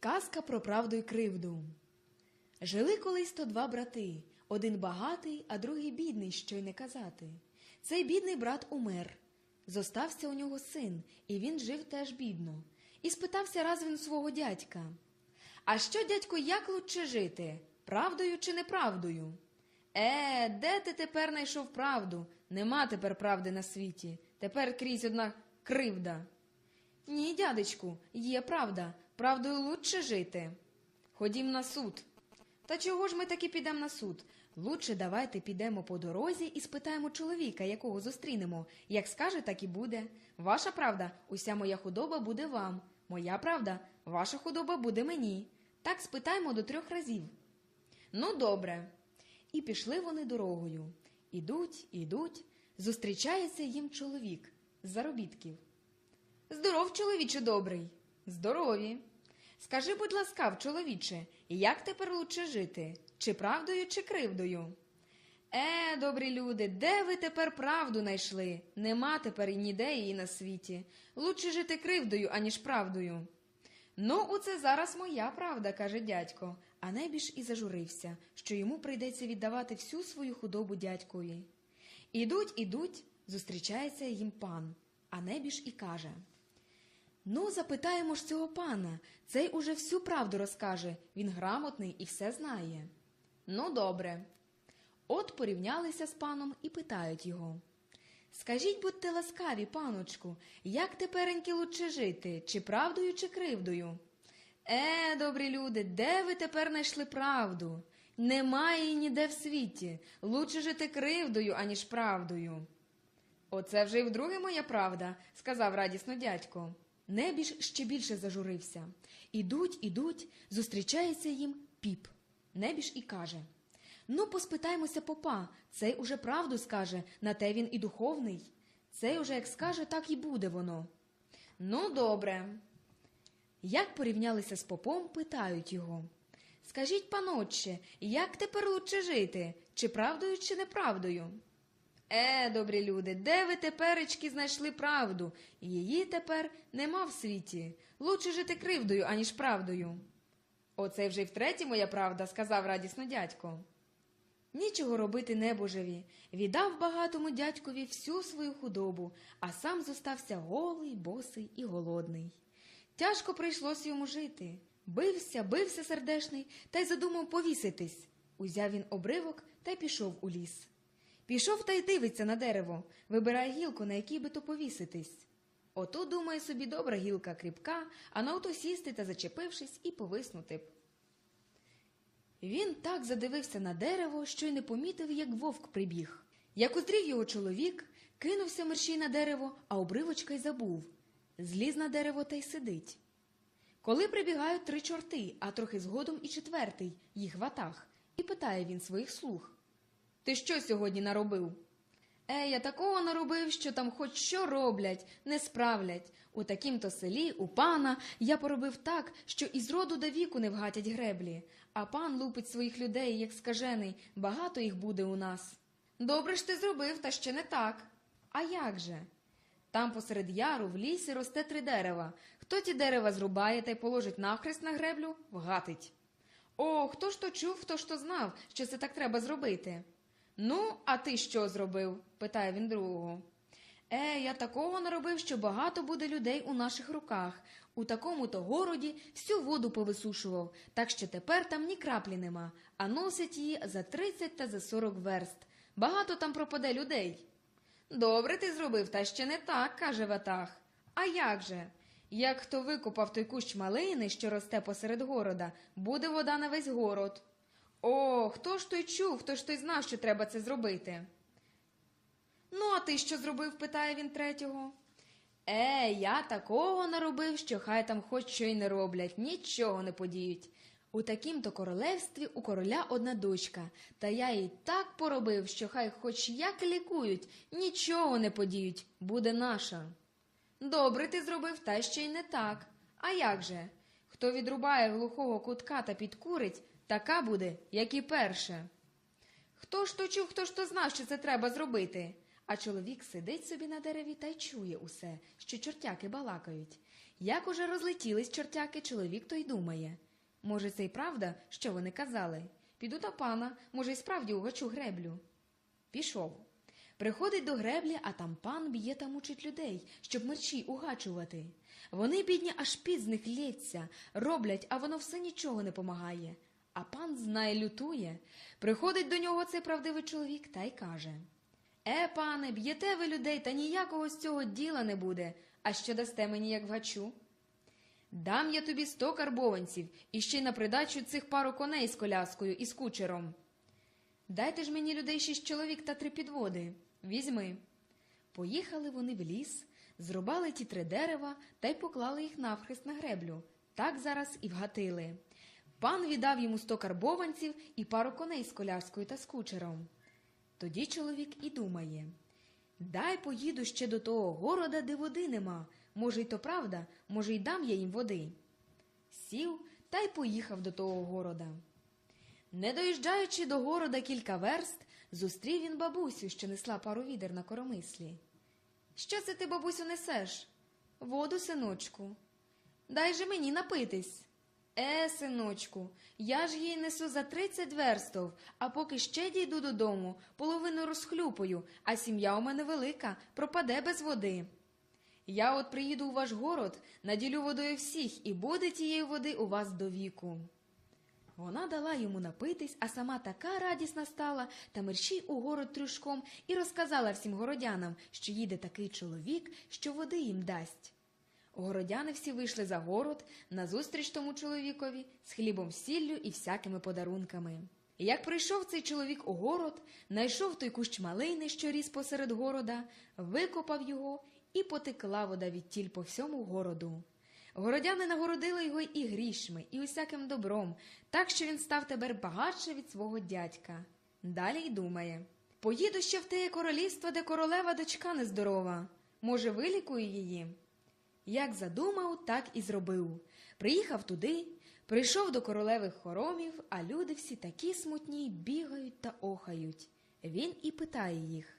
Казка про правду й кривду. Жили колись то два брати, один багатий, а другий бідний, що й не казати. Цей бідний брат умер. Зостався у нього син, і він жив теж бідно. І спитався раз він свого дядька. А що, дядько, як лучше жити? Правдою чи неправдою? Е, де ти тепер знайшов правду? Нема тепер правди на світі. Тепер крізь одна кривда. Ні, дядечку, є правда. Правдою лучше жити. Ходім на суд. Та чого ж ми таки підемо на суд? Лучше давайте підемо по дорозі і спитаємо чоловіка, якого зустрінемо. Як скаже, так і буде. Ваша правда, уся моя худоба буде вам. Моя правда, ваша худоба буде мені. Так спитаємо до трьох разів. Ну, добре. І пішли вони дорогою. Ідуть, ідуть, зустрічається їм чоловік з заробітків. Здоров, чоловіче добрий. Здорові. Скажи, будь ласкав, чоловіче, як тепер лучше жити? Чи правдою, чи кривдою? Е, добрі люди, де ви тепер правду найшли? Нема тепер і ніде її на світі. Лучше жити кривдою, аніж правдою. Ну, оце зараз моя правда, каже дядько, а найбільш і зажурився, що йому прийдеться віддавати всю свою худобу дядькові. Ідуть, ідуть, зустрічається їм пан, а небіж і каже. Ну, запитаємо ж цього пана. Цей уже всю правду розкаже. Він грамотний і все знає. Ну, добре. От порівнялися з паном і питають його. Скажіть, будьте ласкаві, паночку, як тепереньки лучше жити, чи правдою, чи кривдою? Е, добрі люди, де ви тепер знайшли правду? Немає її ніде в світі. Лучше жити кривдою, аніж правдою. Оце вже й вдруге моя правда, сказав радісно дядько. Небіж ще більше зажурився. Ідуть, ідуть, зустрічається їм піп. Небіж і каже: Ну, поспитаймося попа, цей уже правду скаже, на те він і духовний. Цей уже як скаже, так і буде воно. Ну, добре. Як порівнялися з попом, питають його. Скажіть, панотче, як тепер лучше жити, чи правдою, чи неправдою? Е, добрі люди, де ви теперечки знайшли правду? Її тепер нема в світі. Лучше жити кривдою, аніж правдою. Оце вже й втретє моя правда, сказав радісно дядько. Нічого робити небожеві. Віддав багатому дядькові всю свою худобу, а сам зостався голий, босий і голодний. Тяжко прийшлось йому жити. Бився, бився сердешний та й задумав повіситись. Узяв він обривок та й пішов у ліс. Пішов та й дивиться на дерево, вибирає гілку, на якій би то повіситись. Ото, думає собі, добра гілка кріпка, а на ото сісти та зачепившись і повиснути б. Він так задивився на дерево, що й не помітив, як вовк прибіг. Як уздрів його чоловік, кинувся мерщій на дерево, а обривочка й забув. Зліз на дерево та й сидить. Коли прибігають три чорти, а трохи згодом і четвертий, їх ватаг, і питає він своїх слуг. Ти що сьогодні наробив? Е, я такого наробив, що там хоч що роблять, не справлять. У такім-то селі, у пана, я поробив так, що із роду до віку не вгатять греблі, а пан лупить своїх людей, як скажений, багато їх буде у нас. Добре ж ти зробив, та ще не так. А як же? Там посеред яру в лісі росте три дерева. Хто ті дерева зрубає та й положить нахрест на греблю, вгатить. О, хто ж то чув, хто ж то знав, що це так треба зробити? Ну, а ти що зробив? питає він другого. Е, я такого наробив, що багато буде людей у наших руках. У такому то городі всю воду повисушував, так що тепер там ні краплі нема, а носять її за 30 та за 40 верст. Багато там пропаде людей. Добре ти зробив, та ще не так, каже Ватах. А як же? Як хто викопав той кущ малини, що росте посеред города, буде вода на весь город. О, хто ж той чув, хто ж той знав, що треба це зробити? Ну, а ти що зробив? питає він третього. Е, я такого наробив, що хай там хоч що й не роблять, нічого не подіють. У такім-то королевстві у короля одна дочка, та я їй так поробив, що хай хоч як лікують, нічого не подіють, буде наша. Добре ти зробив, та ще й не так. А як же? Хто відрубає глухого кутка та підкурить, така буде, як і перше. Хто ж то чув, хто ж то знав, що це треба зробити? А чоловік сидить собі на дереві та й чує усе, що чортяки балакають. Як уже розлетілись чортяки, чоловік той думає. Може, це й правда, що вони казали? Піду до пана, може, й справді угачу греблю. Пішов. Приходить до греблі, а там пан б'є та мучить людей, щоб мерчі угачувати. Вони, бідні, аж під з них лється, роблять, а воно все нічого не помагає. А пан знає, лютує. Приходить до нього цей правдивий чоловік та й каже: Е, пане, б'єте ви людей, та ніякого з цього діла не буде. А що дасте мені, як вгачу? Дам я тобі сто карбованців і ще й на придачу цих пару коней з коляскою і з кучером. Дайте ж мені людей шість чоловік та три підводи. Візьми. Поїхали вони в ліс, зрубали ті три дерева та й поклали їх навхрест на греблю. Так зараз і вгатили. Пан віддав йому сто карбованців і пару коней з коляскою та з кучером. Тоді чоловік і думає Дай поїду ще до того города, де води нема. Може, й то правда, може, й дам я їм води. Сів та й поїхав до того города. Не доїжджаючи до города кілька верст, зустрів він бабусю, що несла пару відер на коромислі. Що це ти, бабусю, несеш? Воду, синочку. Дай же мені напитись. Е, синочку, я ж її несу за тридцять верстов, а поки ще дійду додому, половину розхлюпаю, а сім'я у мене велика, пропаде без води. Я от приїду у ваш город, наділю водою всіх, і буде тієї води у вас до віку. Вона дала йому напитись, а сама така радісна стала, та мерщій у город трюшком і розказала всім городянам, що їде такий чоловік, що води їм дасть. Городяни всі вийшли за город назустріч тому чоловікові з хлібом сіллю і всякими подарунками. Як прийшов цей чоловік у город, найшов той кущ малини, що ріс посеред города, викопав його і потекла вода відтіль по всьому городу. Городяни нагородили його і грішми, і усяким добром, так що він став тепер багатше від свого дядька. Далі й думає поїду ще в теє королівство, де королева дочка нездорова. Може, вилікую її? Як задумав, так і зробив. Приїхав туди, прийшов до королевих хоромів, а люди всі такі смутні, бігають та охають. Він і питає їх.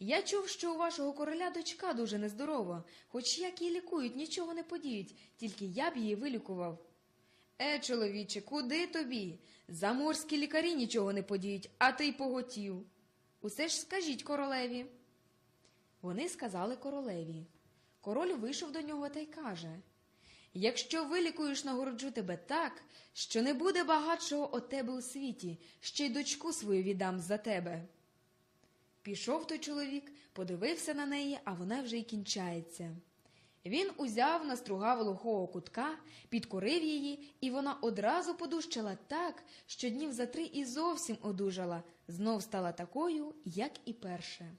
Я чув, що у вашого короля дочка дуже нездорова, хоч як її лікують, нічого не подіють, тільки я б її вилікував. Е, чоловіче, куди тобі? Заморські лікарі нічого не подіють, а ти й поготів. Усе ж скажіть королеві. Вони сказали королеві. Король вийшов до нього та й каже Якщо вилікуєш, нагороджу тебе так, що не буде багатшого от тебе у світі, ще й дочку свою віддам за тебе. Пішов той чоловік, подивився на неї, а вона вже й кінчається. Він узяв, настругав лохого кутка, підкорив її, і вона одразу подужчала так, що днів за три і зовсім одужала, знов стала такою, як і перше.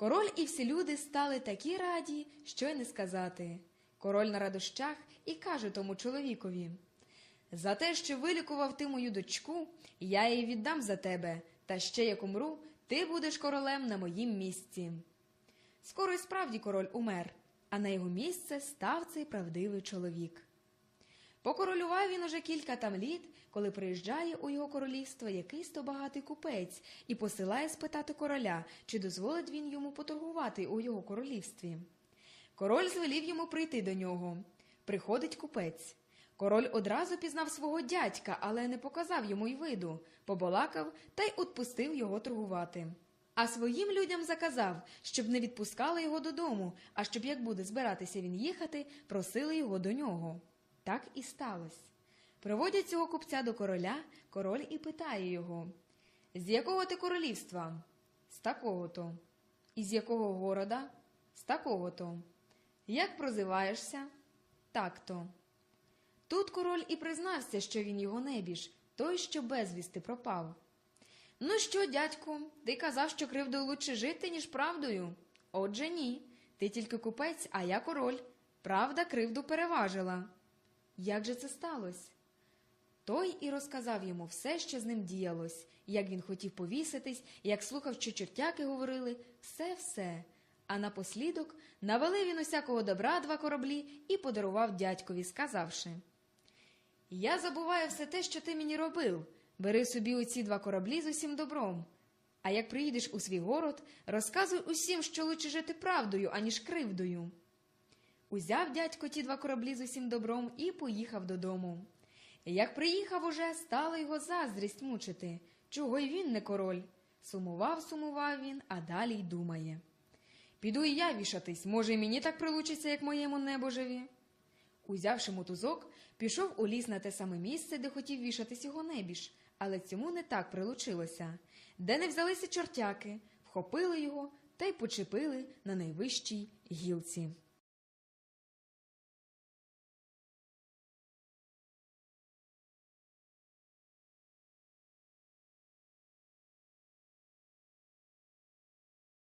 Король і всі люди стали такі раді, що й не сказати. Король на радощах і каже тому чоловікові За те, що вилікував ти мою дочку, я її віддам за тебе, та ще як умру, ти будеш королем на моїм місці. Скоро й справді король умер, а на його місце став цей правдивий чоловік. Покоролював він уже кілька там літ, коли приїжджає у його королівство якийсь то багатий купець і посилає спитати короля, чи дозволить він йому поторгувати у його королівстві. Король звелів йому прийти до нього. Приходить купець. Король одразу пізнав свого дядька, але не показав йому й виду, побалакав та й отпустив його торгувати. А своїм людям заказав, щоб не відпускали його додому, а щоб, як буде збиратися він їхати, просили його до нього. Так і сталося. Приводять цього купця до короля, король і питає його З якого ти королівства? З такого то. І з якого города? З такого то. Як прозиваєшся? Так то. Тут король і признався, що він його небіж, той, що безвісти пропав. Ну що, дядьку, ти казав, що кривдою лучше жити, ніж правдою? Отже, ні. Ти тільки купець, а я король. Правда кривду переважила. Як же це сталося? Той і розказав йому все, що з ним діялось, як він хотів повіситись, як слухав, що чортяки говорили, все-все. А напослідок навели він усякого добра два кораблі і подарував дядькові, сказавши Я забуваю все те, що ти мені робив. Бери собі оці два кораблі з усім добром. А як приїдеш у свій город, розказуй усім, що лучше жити правдою, аніж кривдою. Узяв дядько ті два кораблі з усім добром і поїхав додому. Як приїхав уже, стала його заздрість мучити, чого й він не король. Сумував, сумував він, а далі й думає. Піду і я вішатись, може, і мені так прилучиться, як моєму небожеві. Узявши мотузок, пішов у ліс на те саме місце, де хотів вішатись його небіж, але цьому не так прилучилося. Де не взялися чортяки, вхопили його та й почепили на найвищій гілці.